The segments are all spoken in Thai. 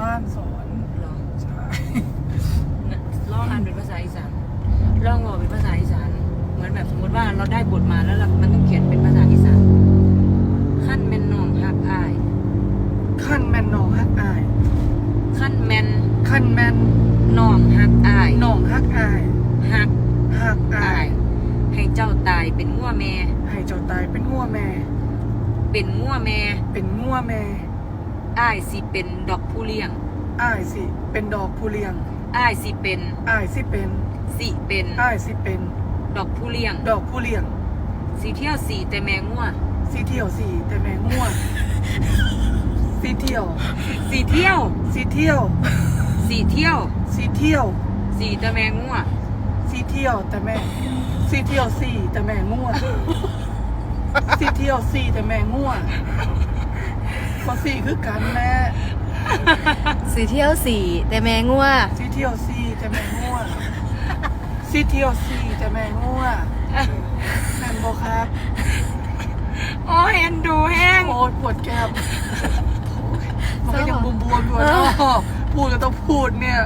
บ้านสอนเหรอใช่ลองอ่านเป็นภาษาอีสานลองบอกเป็นภาษาอีสาน เหมือนแบบสมมติว่าเราได้บทมาแล้วเรามันต้องเขียนเป็นภาษาอีสานขั้นแมนนองฮักอายขั้นแมนหนองฮักอายขั้นแมนขั้นแมนนองฮักอายหนองฮักอายฮักฮักอาอายยให้เจ้าตายเป็นงัวแม่ให้เจ้าตายเป็นงัวแม่ เป็นงัวแม่เป็นงัวแม่ อายสิเป็นดอกผู้เลี้ยงอายสิ เป็นดอกผู้เลี้ยงอายสิเป็นอายสิเป็นสิเป็นอายสิเป็น ดอกผู้เลี้ยงดอกผู้เลี้ยงสีเที่ยวสีแต่แมงงัวสีเที่ยวสีแต่แม่งัวสีเที่ยวสีเที่ยวสีเที่ยวสีเที่ยวสีเที่ยวสีแต่แมงงัวสีเที่ยวแต่แม่สีเที่ยวสีแต่แม่งัวสีเที่ยวสีแต่แม่งัว ก็สีคือกันแม่สีเที่ยวสีแต่แมงัวสีเที่ยวสีแต่แม่งัวสีเที่ยวสีแต่แม่งัวแม่นบอครับโอ้ยเอ็นดูแห้งโอ้ยปวดแก้มมันก็ยังบวมๆอยู่อะเนาะพูดก็ต้องพูดเนี่ย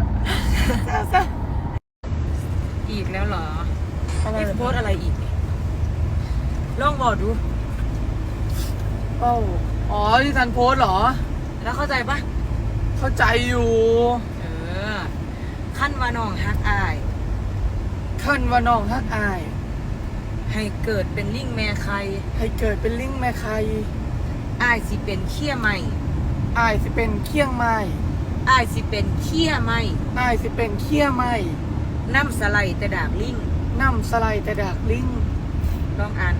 อีกแล้วเหรออะไรพี่โพสต์อะไรอีกเนี่ยลองบอกดูเอ้ อ๋อที่ทันโพสต์เหรอ แล้วเข้าใจปะเข้าใจอยู่ เออขั้นว่าน้องฮักอาย ขั้นว่าน้องฮักอาย ให้เกิดเป็นลิงแม่ใครให้เกิดเป็นลิงแม่ใครอายสิเป็นเขี้ยไม่อายสิเป็นเคี้ยงไม้อายสิเป็นเขี้ยไม่อายสิเป็นเคี้ยไม้น้ำสไลด์แต่ดากลิงน้ำสไลด์แต่ดากลิงลองอ่าน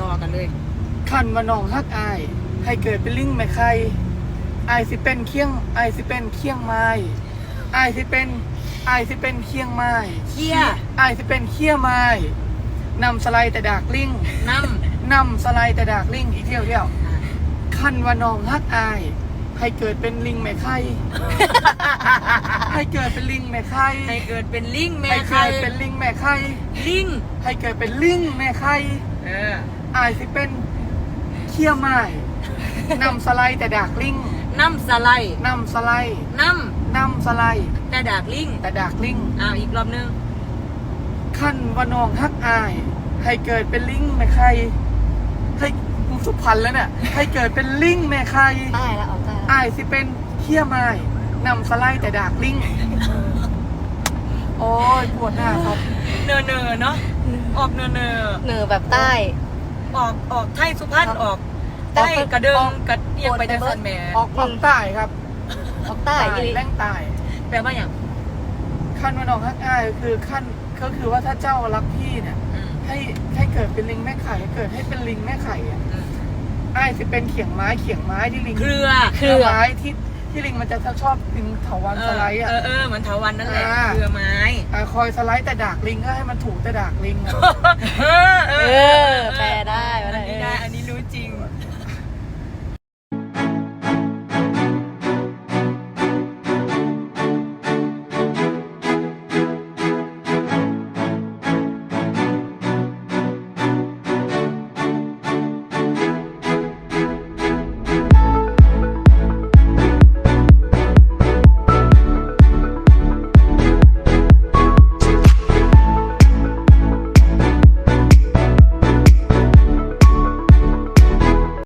ต่อกันเลย ขั้นว่าน้องฮักอาย ให้เกิดเป็นลิงแม่ใครอายสิเป็นเคี้ยงอายสิเป็นเคี้ยงไม้อายสิเป็นอายสิเป็นเคี้ยงไม้เขี้ยอายสิเป็นเคี้ยไม้นำสไลด์แต่ดากลิงน้นำสไลด์แต่ดากลิงอีกเที่ยวเที่ยวำอะขั้นว่าน้องฮักอาย ให้เกิดเป็นลิงแม่ไข่ให้เกิดเป็นลิงแม่ไข่ให้เกิดเป็นลิงแม่ให้ใครเกิดเป็นลิงแม่ไข่ลิงให้เกิดเป็นลิงแม่ไข่เอออายสิเป็น เขี้ยไม้นำสไลด์แต่ดากลิงน้ำสไลด์นำสไลด์น้นำสไลด์ำแต่ดากลิงแต่ดากลิงอ้าวอีกรอบนึงขั้นว่าน้องฮักอาย ให้เกิดเป็นลิงแม่ไข่ให้กูสุพรรณแล้วเนี่ยให้เกิดเป็นลิงแม่ไข่ใต้แล้วออกใต้แล้วอายสิเป็นเขี้ยไม้นำสไลด์แต่ดากลิงโอ้ยปวดหน้าครับ เนอเนอเนาะออกเนอเนอ เหนือแบบใต้ ออกออกไทยสุพรรณครับออกใต้กระเดิองอกกระเอียงไปจังสันแหม่ออกออกใต้ครับออกใต้อีหลีแรงใต้แปลว่าอย่างขั้นว่าน้องฮักอายคือขั้นก็คือว่าถ้าเจ้ารักพี่เนี่ย อืมให้ให้เกิดเป็นลิงแม่ไข่เกิดให้เป็นลิงแม่ไข่อะอืมอายสิเป็นเขียงไม้เขียงไม้ที่ลิงเครือ เครือไม้ที่ ที่ลิงมันจะชอบลิงเถาวันเอสอไลด์อะ เออเออเหมือนเถาวันนั่นแหละอ่าเครือไม้อะคอยสไลด์แต่ดากลิงก็ให้มันถูกแต่ดากลิงอะ เออเออแปลได้อัว่านได้นี้ได้ อันนี้รู้จริง